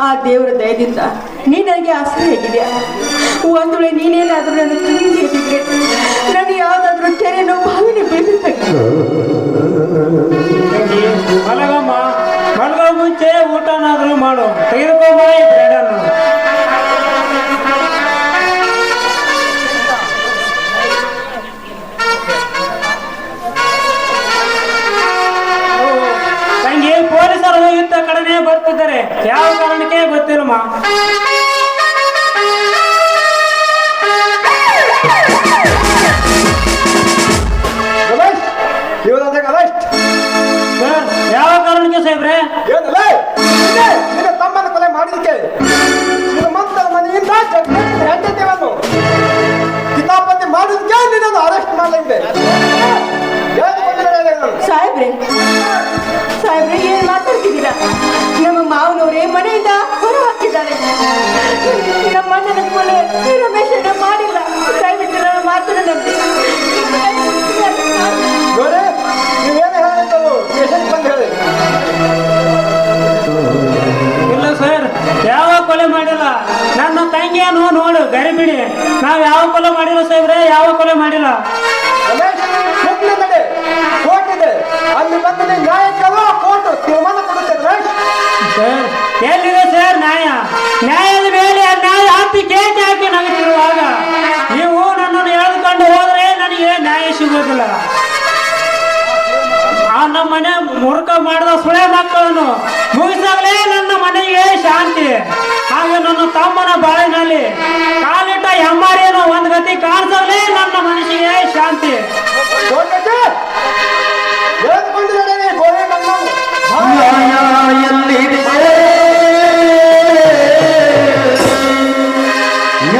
ಆ ದೇವರ ದಯದಿಂದ ನನಗೆ ಆಸರೆಯಾಗಿದೆಯಾ ಒಂದು ವೇಳೆ ನೀನೇನಾದರೂ ನನ್ನ ತಿಳಿದಿದ್ರೆ ನಾನು ಯಾವುದಾದ್ರೂ ಕೆರೆನೋ ಬಾವಿನ ಬೀಳಬೇಕಾಗಿತ್ತು ಯಾವ ಕಾರಣಕ್ಕೆ ಗೊತ್ತಿಲ್ಲಮ್ಮ? ಯಾವ ಕಾರಣಕ್ಕೆ ಸಾಹೇಬ್ರೆ? ಮಾಡಿಲ್ಲ. ದಯವಿಟ್ಟು ನನ್ನ ಮಾತನ್ನು ನಂಬಿ. ನೋಡಿ ನೀವೇನು ಹೇಳಿದ್ದವು ಸ್ಟೇಷನ್ಗೆ ಬಂದು ಹೇಳಿ. ಇಲ್ಲ ಸರ್ ಯಾವ ಕೊಲೆ ಮಾಡಿಲ್ಲ. ನನ್ನ ತಂಗಿಯನ್ನು ನೋಡು ಗರಿಬಿಡಿ. ನಾವು ಯಾವ ಕೊಲೆ ಮಾಡಿಲ್ಲ ಸಾಹೇಬ್ರೆ ಯಾವ ಕೊಲೆ ಮಾಡಿಲ್ಲ. ಕೋರ್ಟ್ ಇದೆ. ಅಲ್ಲಿ ಬಂದ ನ್ಯಾಯ ಕೇಳೋ ಕೋರ್ಟ್ ತೀರ್ಮಾನ ಕೊಡುತ್ತೆ ಸರ್ ಎಲ್ಲಿದೆ ಸರ್ ನ್ಯಾಯ? ನ್ಯಾಯದ ಮೇಲೆ ನ್ಯಾಯ ಹತ್ತಿ ಕೇಜಿ ಹಾಕಿ ನಗುತ್ತಿರುವಾಗ ನೀವು ನನ್ನನ್ನು ಎಳೆದುಕೊಂಡು ಹೋದ್ರೆ ನನಗೆ ನ್ಯಾಯ ಸಿಗೋದಿಲ್ಲ ಆ ನಮ್ಮ ಮನೆ ಮುರುಕ ಮಾಡಿದ ಸುಳೆ ಮಕ್ಕಳನ್ನು ಮುಗಿಸಾಗಲೇ ನನ್ನ ಮನೆಗೆ ಶಾಂತಿ. ಹಾಗೆ ನನ್ನ ತಮ್ಮನ ಬಾಳಿನಲ್ಲಿ ಕಾಲಿಟ್ಟ ಹೆಮ್ಮಾರಿಯನ್ನು ಒಂದು ಗತಿ ಕಾಣಿಸಾಗಲೇ ನನ್ನ ಮನಸ್ಸಿಗೆ ಶಾಂತಿ.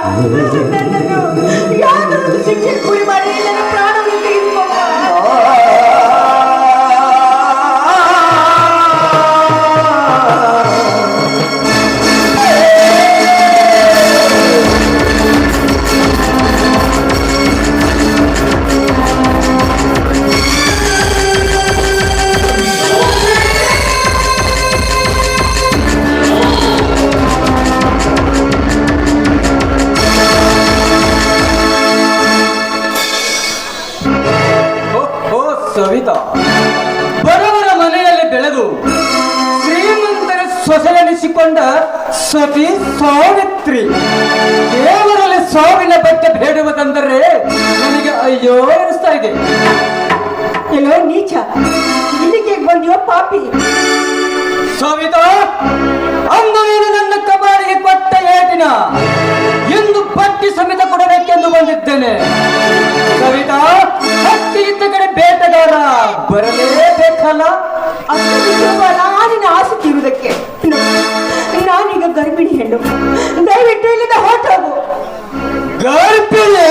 아 ಬೆಳೆದು ಶ್ರೀಮಂತರ ಸೊಸೆಯನಿಸಿಕೊಂಡ ಸತಿ ಸಾವಿತ್ರಿ. ದೇವರಲ್ಲಿ ಸಾವಿನ ಬಗ್ಗೆ ಬೇಡುವುದಂದರೆ ನನಗೆ ಅಯ್ಯೋ ಅನಿಸ್ತಾ ಇದೆ. ಎಲ್ಲೋ ನೀಚ ಇಲ್ಲಿಗೆ ಬಂದಿಯೋ ಪಾಪಿ. ಸವಿತ ಅಂದು ನೀನು ನನ್ನ ಕಬಾರಿಗೆ ಕೊಟ್ಟ ಏಟಿನ ಎಂದು ಪಟ್ಟಿ ಸಮೇತ ಕೊಡಬೇಕೆಂದು ಬಂದಿದ್ದೇನೆ. ಹತ್ತಿ ಇದ್ದ ಕಡೆ ಬೇಟೆಗಾರ ಬರಲೇಬೇಕಲ್ಲ ನಾನಿನ ಆಸೆ ತೀರುವುದಕ್ಕೆ. ನಾನೀಗ ಗರ್ಭಿಣಿ ಹೆಣ್ಣು. ದಯವಿಟ್ಟು ಇಲ್ಲಿಂದ ಹೊರಟೋಗು. ಗರ್ಭಿಣಿ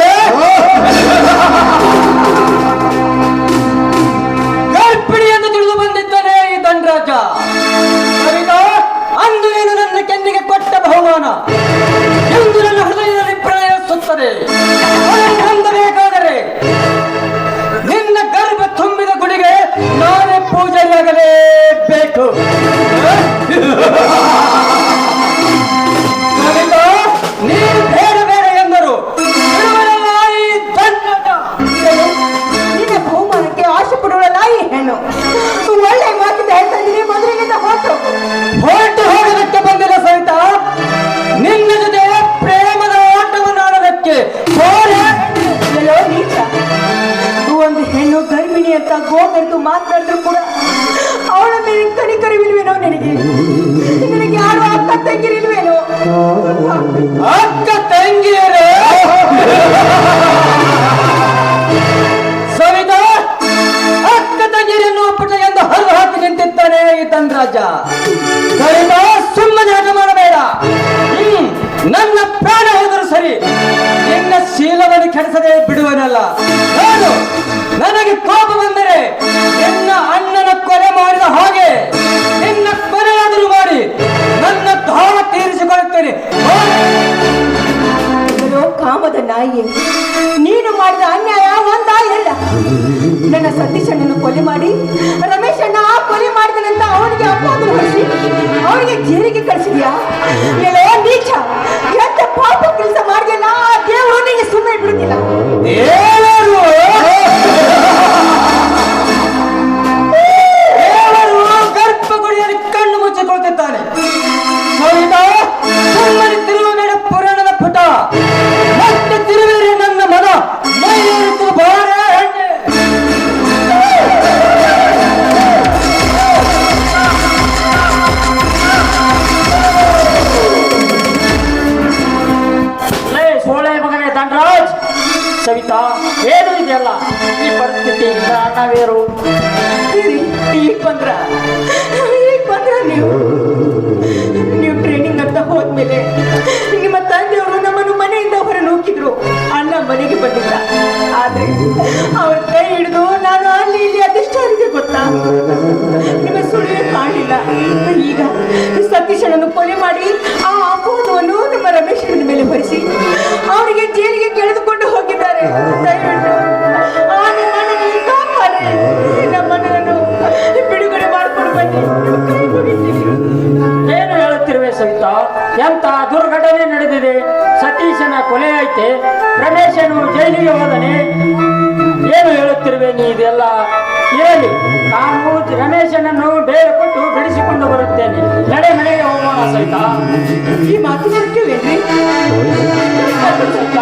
ಗೋಗರೆದು ಮಾತನಾಡಿದ್ರು ಕೂಡ ಅವಳ ಮೇಲೆ ಕಣಿಕರಿವಿಲ್ವೇನೋ ನಿನಗೆ? ನಿನಗೆ ಯಾರು ಅಕ್ಕ ತಂಗಿರಿಲ್ವೇನೋ? ಅಕ್ಕ ತಂಗಿಯರು? ಸವಿತಾ, ಅಕ್ಕ ತಂಗಿರನ್ನು ಪುಟ ಎಂದು ಹರಿದು ಹಾಕಿ ನಿಂತಿದ್ದಾನೆ ಈ ಧನರಾಜ. ಸವಿತಾ, ಸುಮ್ಮನೆ ಹಾಗೆ ಮಾಡಬೇಡ. ನನ್ನ ಪ್ರಾಣ ಹೋದರೂ ಸರಿ. ನಿನ್ನ ಶೀಲವನ್ನು ಕೆಡಿಸದೆ ಬಿಡುವನಲ್ಲ ನನ್ನ ಸತೀಶಣ್ಣನ್ನು ಕೊಲೆ ಮಾಡಿ ರಮೇಶ್ ಅಣ್ಣ ಕೊಲೆ ಮಾಡಿದನಂತ ಅವನಿಗೆ ಅಪ್ಪ ಹೊರಿಸಿ ಅವನಿಗೆ ಜೇರಿಗೆ ಕಳಿಸಿದ್ಯಾ? ಎಲ್ಲೋ ಸವಿತಾ, ಏನು ಇದೆಯಲ್ಲ? ಈ ಪರಿಸ್ಥಿತಿಯಿಂದ ನಾವೇರು? ಈಗ ಬಂದ್ರ? ಈಗ ಬಂದ್ರ ನೀವು? ನೀವು ಟ್ರೈನಿಂಗ್ ಅಂತ ಹೋದ್ಮೇಲೆ ನಿಮ್ಮ ತಂದೆಯವರು ನಮ್ಮನ್ನು ಮನೆಯಿಂದ ಹೊರ ನೋಕಿದ್ರು ಅಣ್ಣ ಮನೆಗೆ ಬಂದಿದ್ದ. ಆದ್ರೆ ಅವ್ರ ಕೈ ಹಿಡಿದು ನಾನು ಅಲ್ಲಿ ಇಲ್ಲಿ ಅದೆಷ್ಟಾರಿಗೆ ಗೊತ್ತಾ? ನಿಮ್ಮ ಸುಳಿವೆ ಕಾಣಲಿಲ್ಲ. ಈಗ ಸತೀಶನನ್ನು ಕೊಲೆ ಮಾಡಿ ಏನು ಹೇಳುತ್ತಿರುವೆ ಸವಿತ? ಎಂತ ದುರ್ಘಟನೆ ನಡೆದಿದೆ? ಸತೀಶನ ಕೊಲೆ ಐತೆ. ರಮೇಶನು ಜೈಲಿಗೆ ಹೋದನೆ. ಏನು ಹೇಳುತ್ತಿರುವೆ ನೀ ಇದೆಲ್ಲ? ಹೇಳಿ ನಾನು ರಮೇಶನನ್ನು ಬೇರೆ ಕೊಟ್ಟು ಬಿಡಿಸಿಕೊಂಡು ಬರುತ್ತೇನೆ. ನಡೆ ನಡೆಗೆ ಹೋಗೋಣ ಸಹಿತ ಈ ಮಾತು ಮಾಡ್ತೀವಿ ಸಹಿತ